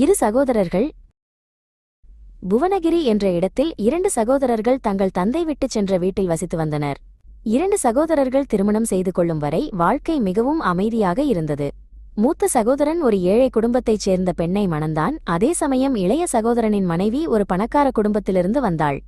இரு சகோதரர்கள். புவனகிரி என்ற இடத்தில் இரண்டு சகோதரர்கள் தங்கள் தந்தை விட்டுச் சென்ற வீட்டில் வசித்து வந்தனர். இரண்டு சகோதரர்கள் திருமணம் செய்து கொள்ளும் வரை வாழ்க்கை மிகவும் அமைதியாக இருந்தது. மூத்த சகோதரன் ஒரு ஏழை குடும்பத்தைச் சேர்ந்த பெண்ணை மணந்தான். அதே சமயம் இளைய சகோதரனின் மனைவி ஒரு பணக்கார குடும்பத்திலிருந்து வந்தாள்.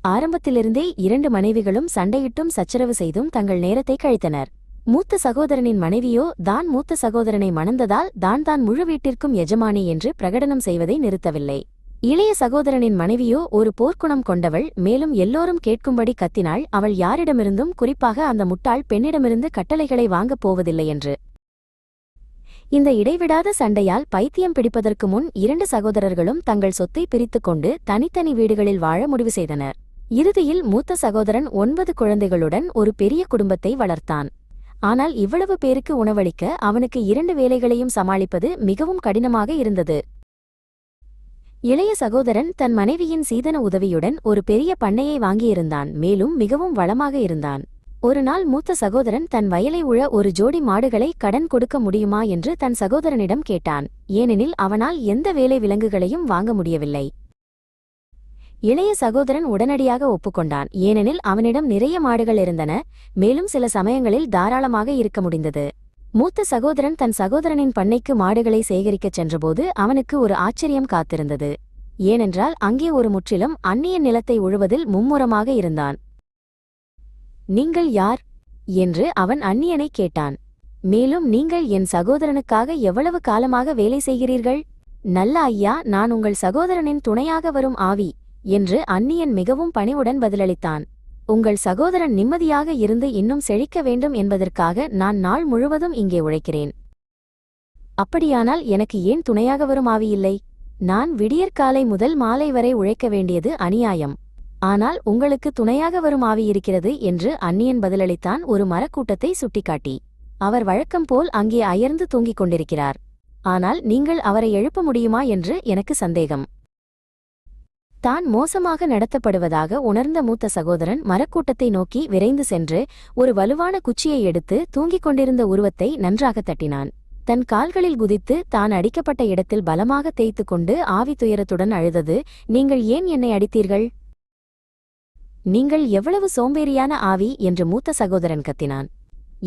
ஆரம்பத்திலிருந்தே இரண்டு மனைவிகளும் சண்டையிட்டும் சச்சரவு செய்தும் தங்கள் நேரத்தை கழித்தனர். மூத்த சகோதரனின் மனைவியோ தான் மூத்த சகோதரனை மணந்ததால் தான் தான் முழு வீட்டிற்கும் எஜமானி என்று பிரகடனம் செய்வதை நிறுத்தவில்லை. இளைய சகோதரனின் மனைவியோ ஒரு போர்க்குணம் கொண்டவள் மேலும் எல்லோரும் கேட்கும்படி கத்தினாள் அவள் யாரிடமிருந்தும் குறிப்பாக அந்த முட்டாள் பெண்ணிடமிருந்து கட்டளைகளை வாங்கப் போவதில்லை என்று. இந்த இடைவிடாத சண்டையால் பைத்தியம் பிடிப்பதற்கு முன் இரண்டு சகோதரர்களும் தங்கள் சொத்தை பிரித்துக் கொண்டு தனித்தனி வீடுகளில் வாழ முடிவு செய்தனர். இறுதியில் மூத்த சகோதரன் ஒன்பது குழந்தைகளுடன் ஒரு பெரிய குடும்பத்தை வளர்த்தான். ஆனால் இவ்வளவு பேருக்கு உணவளிக்க அவனுக்கு இரண்டு வேலைகளையும் சமாளிப்பது மிகவும் கடினமாக இருந்தது. இளைய சகோதரன் தன் மனைவியின் சீதன உதவியுடன் ஒரு பெரிய பண்ணையை வாங்கியிருந்தான் மேலும் மிகவும் வளமாக இருந்தான். ஒரு நாள் மூத்த சகோதரன் தன் வயலை உழ ஒரு ஜோடி மாடுகளை கடன் கொடுக்க முடியுமா என்று தன் சகோதரனிடம் கேட்டான். ஏனெனில் அவனால் எந்த வேலை விலங்குகளையும் வாங்க முடியவில்லை. இளைய சகோதரன் உடனடியாக ஒப்புக்கொண்டான். ஏனெனில் அவனிடம் நிறைய மாடுகள் இருந்தன. மேலும் சில சமயங்களில் தாராளமாக இருக்க முடிந்தது. மூத்த சகோதரன் தன் சகோதரனின் பண்ணைக்கு மாடுகளை சேகரிக்கச் சென்றபோது அவனுக்கு ஒரு ஆச்சரியம் காத்திருந்தது. ஏனென்றால் அங்கே ஒரு முற்றிலும் அந்நிய நிலத்தை உழுவதில் மும்முரமாக இருந்தான். நீங்கள் யார்? என்று அவன் அந்நியனை கேட்டான். மேலும் நீங்கள் என் சகோதரனுக்காக எவ்வளவு காலமாக வேலை செய்கிறீர்கள்? நல்ல ஐயா நான் உங்கள் சகோதரனின் துணையாக வரும் ஆவி. என்று அந்நியன் மிகவும் பணிவுடன் பதிலளித்தான். உங்கள் சகோதரன் நிம்மதியாக இருந்து இன்னும் செழிக்க வேண்டும் என்பதற்காக நான் நாள் முழுவதும் இங்கே உழைக்கிறேன். அப்படியானால் எனக்கு ஏன் துணையாக வரும் ஆவியில்லை? நான் விடியற்காலை முதல் மாலை வரை உழைக்க வேண்டியது அநியாயம். ஆனால் உங்களுக்கு துணையாக வரும் ஆவி இருக்கிறது என்று அந்நியன் பதிலளித்தான் ஒரு மரக்கூட்டத்தை சுட்டிக்காட்டி. அவர் வழக்கம் போல் அங்கே அயர்ந்து தூங்கிக் கொண்டிருக்கிறார். ஆனால் நீங்கள் அவரை எழுப்ப முடியுமா? என்று எனக்கு சந்தேகம். தான் மோசமாக நடத்தப்படுவதாக உணர்ந்த மூத்த சகோதரன் மரக்கூட்டத்தை நோக்கி விரைந்து சென்று ஒரு வலுவான குச்சியை எடுத்து தூங்கிக் கொண்டிருந்த உருவத்தை நன்றாக தட்டினான். தன் கால்களில் குதித்து தான் அடிக்கப்பட்ட இடத்தில் பலமாக தேய்த்து கொண்டு ஆவி துயரத்துடன் அழுதது நீங்கள் ஏன் என்னை அடித்தீர்கள்? நீங்கள் எவ்வளவு சோம்பேறியான ஆவி? என்று மூத்த சகோதரன் கத்தினான்.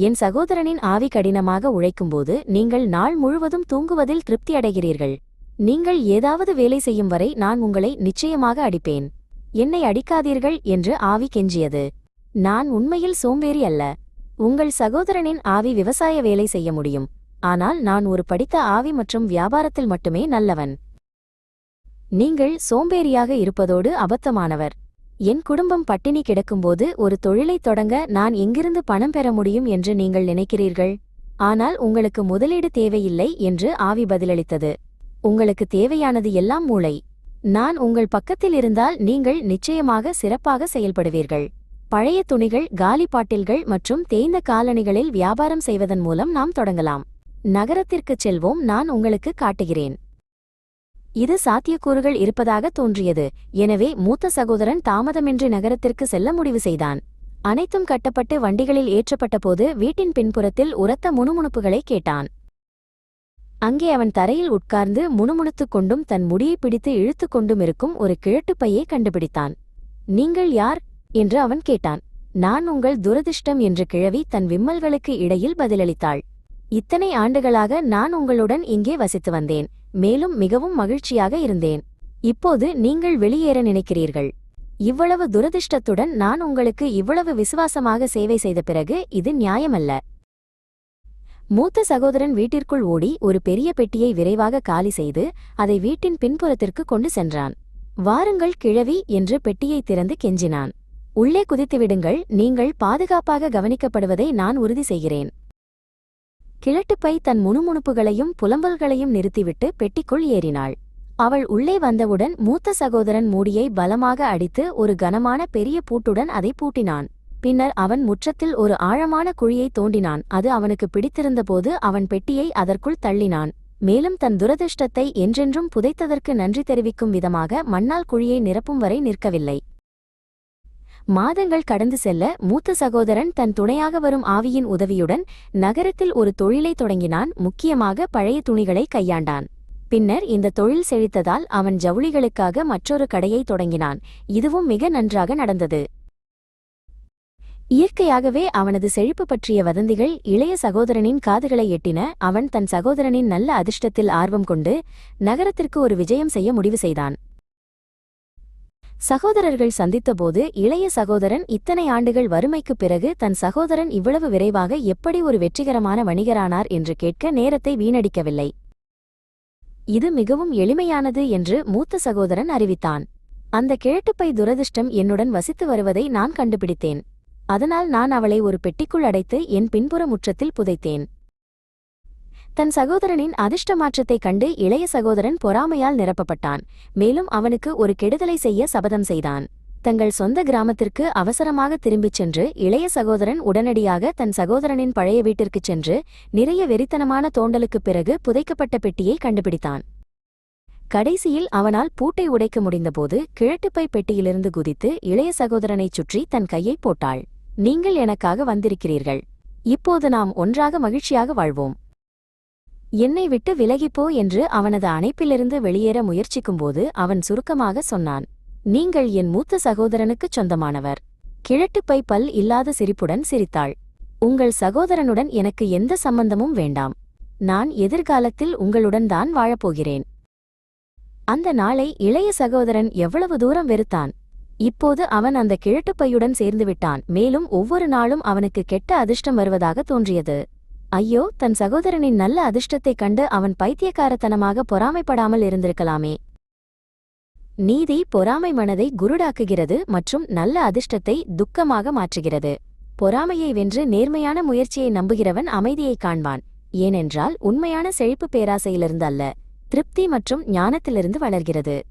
என் சகோதரனின் ஆவி கடினமாக உழைக்கும்போது நீங்கள் நாள் முழுவதும் தூங்குவதில் திருப்தி அடைகிறீர்கள் நீங்கள் ஏதாவது வேலை செய்யும் வரை நான் உங்களை நிச்சயமாக அடிப்பேன். என்னை அடிக்காதீர்கள் என்று ஆவி கெஞ்சியது. நான் உண்மையில் சோம்பேறி அல்ல. உங்கள் சகோதரனின் ஆவி விவசாய வேலை செய்ய முடியும். ஆனால் நான் ஒரு படித்த ஆவி மற்றும் வியாபாரத்தில் மட்டுமே நல்லவன். நீங்கள் சோம்பேறியாக இருப்பதோடு அபத்தமானவர். என் குடும்பம் பட்டினி கிடக்கும்போது ஒரு தொழிலைத் தொடங்க நான் எங்கிருந்து பணம் பெற முடியும் என்று நீங்கள் நினைக்கிறீர்கள்? ஆனால் உங்களுக்கு முதலீடு தேவையில்லை என்று ஆவி பதிலளித்தது. உங்களுக்கு தேவையானது எல்லாம் மூளை. நான் உங்கள் பக்கத்தில் இருந்தால் நீங்கள் நிச்சயமாக சிறப்பாக செயல்படுவீர்கள். பழைய துணிகள் காலி பாட்டில்கள் மற்றும் தேய்ந்த காலணிகளில் வியாபாரம் செய்வதன் மூலம் நாம் தொடங்கலாம். நகரத்திற்குச் செல்வோம் நான் உங்களுக்கு காட்டுகிறேன். இது சாத்தியக்கூறுகள் இருப்பதாக தோன்றியது. எனவே மூத்த சகோதரன் தாமதமின்றி நகரத்திற்கு செல்ல முடிவு செய்தான். அனைத்தும் கட்டப்பட்டு வண்டிகளில் ஏற்றப்பட்டபோது வீட்டின் பின்புறத்தில் உரத்த முணுமுணுப்புகளை கேட்டான். அங்கே அவன் தரையில் உட்கார்ந்து முணுமுணுத்துக் கொண்டும் தன் முடியை பிடித்து இழுத்துக் கொண்டும் இருக்கும் ஒரு கிழட்டுப்பையை கண்டுபிடித்தான். நீங்கள் யார்? என்று அவன் கேட்டான். நான் உங்கள் துரதிர்ஷ்டம் என்று கிழவி தன் விம்மல்களுக்கு இடையில் பதிலளித்தாள். இத்தனை ஆண்டுகளாக நான் உங்களுடன் இங்கே வசித்து வந்தேன். மேலும் மிகவும் மகிழ்ச்சியாக இருந்தேன். இப்போது நீங்கள் வெளியேற நினைக்கிறீர்கள். இவ்வளவு துரதிர்ஷ்டத்துடன் நான் உங்களுக்கு இவ்வளவு விசுவாசமாக சேவை செய்த பிறகு இது நியாயமல்ல. மூத்த சகோதரன் வீட்டிற்குள் ஓடி ஒரு பெரிய பெட்டியை விரைவாக காலி செய்து அதை வீட்டின் பின்புறத்திற்கு கொண்டு சென்றான். வாருங்கள் கிழவி என்று பெட்டியை திறந்து கெஞ்சினான். உள்ளே குதித்துவிடுங்கள் நீங்கள் பாதுகாப்பாக கவனிக்கப்படுவதை நான் உறுதி செய்கிறேன். கிழட்டுப்பை தன் முணுமுணுப்புகளையும் புலம்பல்களையும் நிறுத்திவிட்டு பெட்டிக்குள் ஏறினாள். அவள் உள்ளே வந்தவுடன் மூத்த சகோதரன் மூடியை பலமாக அடித்து ஒரு கனமான பெரிய பூட்டுடன் அதை பூட்டினான். பின்னர் அவன் முற்றத்தில் ஒரு ஆழமான குழியை தோண்டினான். அது அவனுக்கு பிடித்திருந்தபோது அவன் பெட்டியை அதற்குள் தள்ளினான். மேலும் தன் துரதிர்ஷ்டத்தை என்றென்றும் புதைத்ததற்கு நன்றி தெரிவிக்கும் விதமாக மண்ணால் குழியை நிரப்பும் வரை நிற்கவில்லை. மாதங்கள் கடந்து செல்ல மூத்த சகோதரன் தன் துணையாக வரும் ஆவியின் உதவியுடன் நகரத்தில் ஒரு தொழிலை தொடங்கினான். முக்கியமாக பழைய துணிகளை கையாண்டான். பின்னர் இந்த தொழில் செழித்ததால் அவன் ஜவுளிகளுக்காக மற்றொரு கடையை தொடங்கினான். இதுவும் மிக நன்றாக நடந்தது. இயற்கையாகவே அவனது செழிப்பு பற்றிய வதந்திகள் இளைய சகோதரனின் காதுகளை எட்டின அவன் தன் சகோதரனின் நல்ல அதிர்ஷ்டத்தில் ஆர்வம் கொண்டு நகரத்திற்கு ஒரு விஜயம் செய்ய முடிவு செய்தான். சகோதரர்கள் சந்தித்தபோது இளைய சகோதரன் இத்தனை ஆண்டுகள் வறுமைக்குப் பிறகு தன் சகோதரன் இவ்வளவு விரைவாக எப்படி ஒரு வெற்றிகரமான வணிகரானார் என்று கேட்க நேரத்தை வீணடிக்கவில்லை. இது மிகவும் எளிமையானது என்று மூத்த சகோதரன் அறிவித்தான். அந்த கிழட்டுப்பை துரதிர்ஷ்டம் என்னுடன் வசித்து வருவதை நான் கண்டுபிடித்தேன். அதனால் நான் அவளை ஒரு பெட்டிக்குள் அடைத்து என் பின்புற முற்றத்தில் புதைத்தேன். தன் சகோதரனின் அதிர்ஷ்ட மாற்றத்தைக் கண்டு இளைய சகோதரன் பொறாமையால் நிரப்பப்பட்டான். மேலும் அவனுக்கு ஒரு கெடுதலை செய்ய சபதம் செய்தான். தங்கள் சொந்த கிராமத்திற்கு அவசரமாக திரும்பிச் சென்று இளைய சகோதரன் உடனடியாக தன் சகோதரனின் பழைய வீட்டிற்குச் சென்று நிறைய வெறித்தனமான தோண்டலுக்குப் பிறகு புதைக்கப்பட்ட பெட்டியை கண்டுபிடித்தான். கடைசியில் அவனால் பூட்டை உடைக்க முடிந்தபோது கிழட்டுப்பை பெட்டியிலிருந்து குதித்து இளைய சகோதரனைச் சுற்றி தன் கையை போட்டாள். நீங்கள் எனக்காக வந்திருக்கிறீர்கள். இப்போது நாம் ஒன்றாக மகிழ்ச்சியாக வாழ்வோம். என்னை விட்டு விலகிப்போ என்று அவனது அணைப்பிலிருந்து வெளியேற முயற்சிக்கும்போது அவன் சுருக்கமாக சொன்னான் நீங்கள் என் மூத்த சகோதரனுக்குச் சொந்தமானவர். கிழட்டுப்பை பல் இல்லாத சிரிப்புடன் சிரித்தாள். உங்கள் சகோதரனுடன் எனக்கு எந்த சம்பந்தமும் வேண்டாம். நான் எதிர்காலத்தில் உங்களுடன் தான் வாழப்போகிறேன். அந்த நாளை இளைய சகோதரன் எவ்வளவு தூரம் வெறுத்தான். இப்போது அவன் அந்த கிழட்டுப்பையுடன் சேர்ந்துவிட்டான் மேலும் ஒவ்வொரு நாளும் அவனுக்கு கெட்ட அதிர்ஷ்டம் வருவதாக தோன்றியது. ஐயோ தன் சகோதரனின் நல்ல அதிர்ஷ்டத்தைக் கண்டு அவன் பைத்தியக்காரத்தனமாக பொறாமைப்படாமல் இருந்திருக்கலாமே. நீதி பொறாமை மனதை குருடாக்குகிறது மற்றும் நல்ல அதிர்ஷ்டத்தை துக்கமாக மாற்றுகிறது. பொறாமையை வென்று நேர்மையான முயற்சியை நம்புகிறவன் அமைதியைக் காண்பான். ஏனென்றால் உண்மையான செழிப்பு பேராசையிலிருந்து அல்ல திருப்தி மற்றும் ஞானத்திலிருந்து வளர்கிறது.